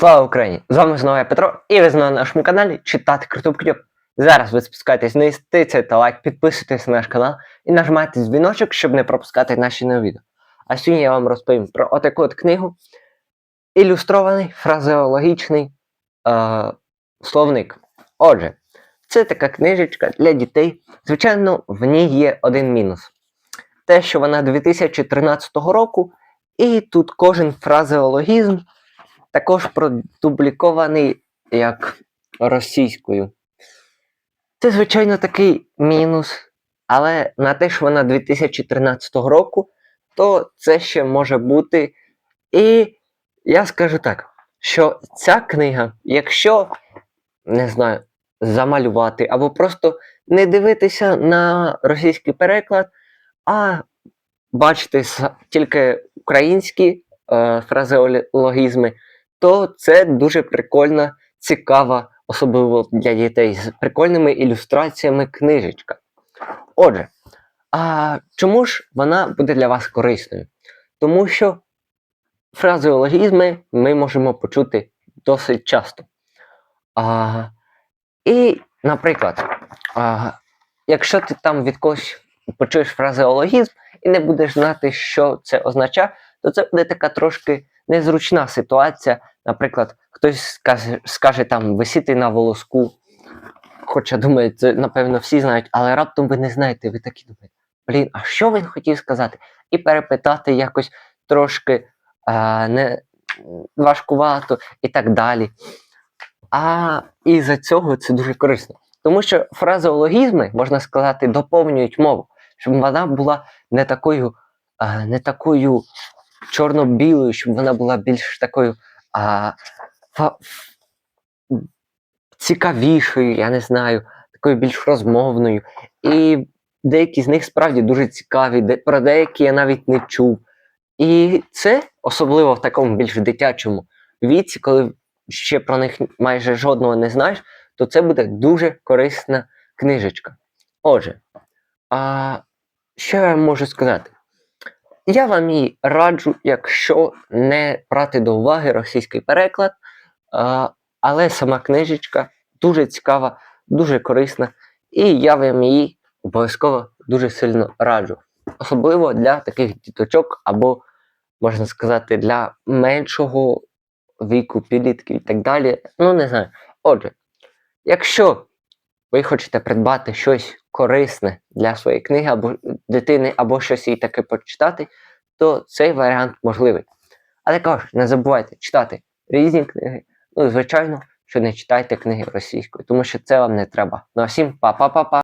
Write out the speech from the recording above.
Слава Україні! З вами знову я Петро, і ви знову на нашому каналі читати круту книгу. Зараз ви спускаєтесь вниз, тицяйте лайк, підписуйтесь на наш канал і нажимайте дзвіночок, щоб не пропускати наші нові відео. А сьогодні я вам розповім про отаку от книгу. Ілюстрований фразеологічний е, словник. Отже, це така книжечка для дітей. Звичайно, в ній є один мінус. Те, що вона 2013 року, і тут кожен фразеологізм також продублікований як російською. Це, звичайно, такий мінус, але на те, що вона 2013 року, то це ще може бути. І я скажу так, що ця книга, якщо, не знаю, замалювати або просто не дивитися на російський переклад, а бачити тільки українські е, фразеологізми, то це дуже прикольна, цікава, особливо для дітей, з прикольними ілюстраціями книжечка. Отже, а чому ж вона буде для вас корисною? Тому що фразеологізми ми можемо почути досить часто. А, і, наприклад, а, якщо ти там від когось почуєш фразеологізм і не будеш знати, що це означає, то це буде така трошки незручна ситуація. Наприклад, хтось скаже, скаже там висіти на волоску. Хоча думаю, це напевно всі знають, але раптом ви не знаєте, ви такі думаєте, блін, а що він хотів сказати? І перепитати якось трошки а, не важкувато і так далі. А і за цього це дуже корисно. Тому що фразеологізми, можна сказати, доповнюють мову, щоб вона була не такою, не такою чорно-білою, щоб вона була більш такою а, фа- цікавішою, я не знаю, такою більш розмовною. І деякі з них справді дуже цікаві, де, про деякі я навіть не чув. І це особливо в такому більш дитячому віці, коли ще про них майже жодного не знаєш, то це буде дуже корисна книжечка. Отже, а, що я можу сказати? Я вам її раджу, якщо не брати до уваги російський переклад, але сама книжечка дуже цікава, дуже корисна, і я вам її обов'язково дуже сильно раджу. Особливо для таких діточок, або, можна сказати, для меншого віку, підлітків і так далі. Ну, не знаю. Отже, якщо ви хочете придбати щось корисне для своєї книги або дитини, або щось їй таке почитати, то цей варіант можливий. А також не забувайте читати різні книги. Ну, звичайно, що не читайте книги російською, тому що це вам не треба. Ну а всім па-па-па-па!